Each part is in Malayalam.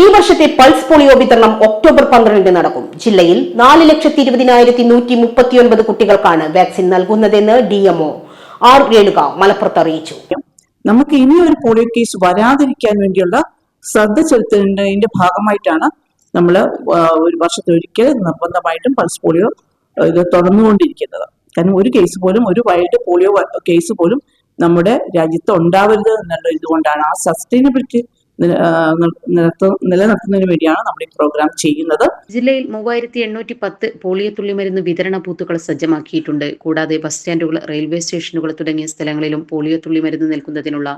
ഈ വർഷത്തെ പൾസ് പോളിയോ വിതരണം ഒക്ടോബർ പന്ത്രണ്ടിന് നടക്കും. ജില്ലയിൽ നാല് ലക്ഷത്തി ഇരുപതിനായിരത്തി നൂറ്റി മുപ്പത്തിയൊൻപത് കുട്ടികൾക്കാണ് വാക്സിൻ നൽകുന്നതെന്ന് ഡി എംഒ ആർ രേണുക മലപ്പുറത്ത് അറിയിച്ചു. നമുക്ക് ഇനി ഒരു പോളിയോ കേസ് വരാതിരിക്കാൻ വേണ്ടിയുള്ള ശ്രദ്ധ ചെലുത്തുന്നതിന്റെ ഭാഗമായിട്ടാണ് നമ്മൾ ഒരു വർഷത്തൊരിക്കൽ നിർബന്ധമായിട്ടും പൾസ് പോളിയോ ഇത് തുടർന്നുകൊണ്ടിരിക്കുന്നത്. കാരണം ഒരു കേസ് പോലും ഒരു വൈൽഡ് പോളിയോ കേസ് പോലും നമ്മുടെ രാജ്യത്ത് ഉണ്ടാവരുത് എന്നുള്ള ഇതുകൊണ്ടാണ് ആ സസ്റ്റൈനബിലിറ്റി നിലനിർത്തുന്നതിന് വേണ്ടിയാണ് നമ്മൾ ഈ പ്രോഗ്രാം ചെയ്യുന്നത്. ജില്ലയിൽ മൂവായിരത്തി എണ്ണൂറ്റി പത്ത് പോളിയോ തുള്ളിമരുന്ന് വിതരണ ബൂത്തുകൾ സജ്ജമാക്കിയിട്ടുണ്ട്. കൂടാതെ ബസ് സ്റ്റാൻഡുകൾ റെയിൽവേ സ്റ്റേഷനുകൾ തുടങ്ങിയ സ്ഥലങ്ങളിലും പോളിയോ തുള്ളിമരുന്ന് നൽകുന്നതിനുള്ള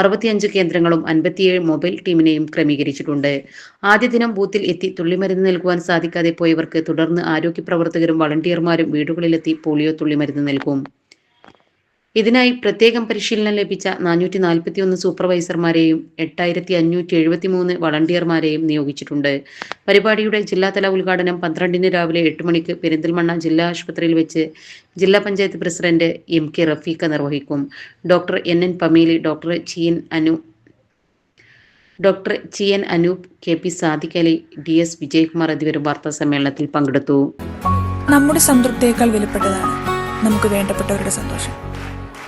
അറുപത്തിയഞ്ച് കേന്ദ്രങ്ങളും അൻപത്തിയേഴ് മൊബൈൽ ടീമിനെയും ക്രമീകരിച്ചിട്ടുണ്ട്. ആദ്യ ദിനം ബൂത്തിൽ എത്തി തുള്ളിമരുന്ന് നൽകുവാൻ സാധിക്കാതെ പോയവർക്ക് തുടർന്ന് ആരോഗ്യ പ്രവർത്തകരും വളണ്ടിയർമാരും വീടുകളിലെത്തി പോളിയോ തുള്ളിമരുന്ന് നൽകും. ഇതിനായി പ്രത്യേകം പരിശീലനം ലഭിച്ച നാനൂറ്റി നാൽപ്പത്തിയൊന്ന് സൂപ്പർവൈസർമാരെയും എട്ടായിരത്തി അഞ്ഞൂറ്റി എഴുപത്തി മൂന്ന് വളണ്ടിയർമാരെയും നിയോഗിച്ചിട്ടുണ്ട്. പരിപാടിയുടെ ജില്ലാതല ഉദ്ഘാടനം പന്ത്രണ്ടിന് രാവിലെ എട്ട് മണിക്ക് പെരിന്തൽമണ്ണ ജില്ലാ ആശുപത്രിയിൽ വെച്ച് ജില്ലാ panchayat president M K Rafeeqa നിർവഹിക്കും. Doctor N N Pameeli doctor C N Anu doctor C N Anoop K P Sadiq Ali D S Vijayakumar എന്നിവരും വാർത്താ സമ്മേളനത്തിൽ പങ്കെടുത്തു. നമ്മുടെ സംതൃപ്തിയേക്കാൾ വിലപ്പെട്ടതാണ് നമുക്ക് വേണ്ടപ്പെട്ടവരുടെ സന്തോഷം.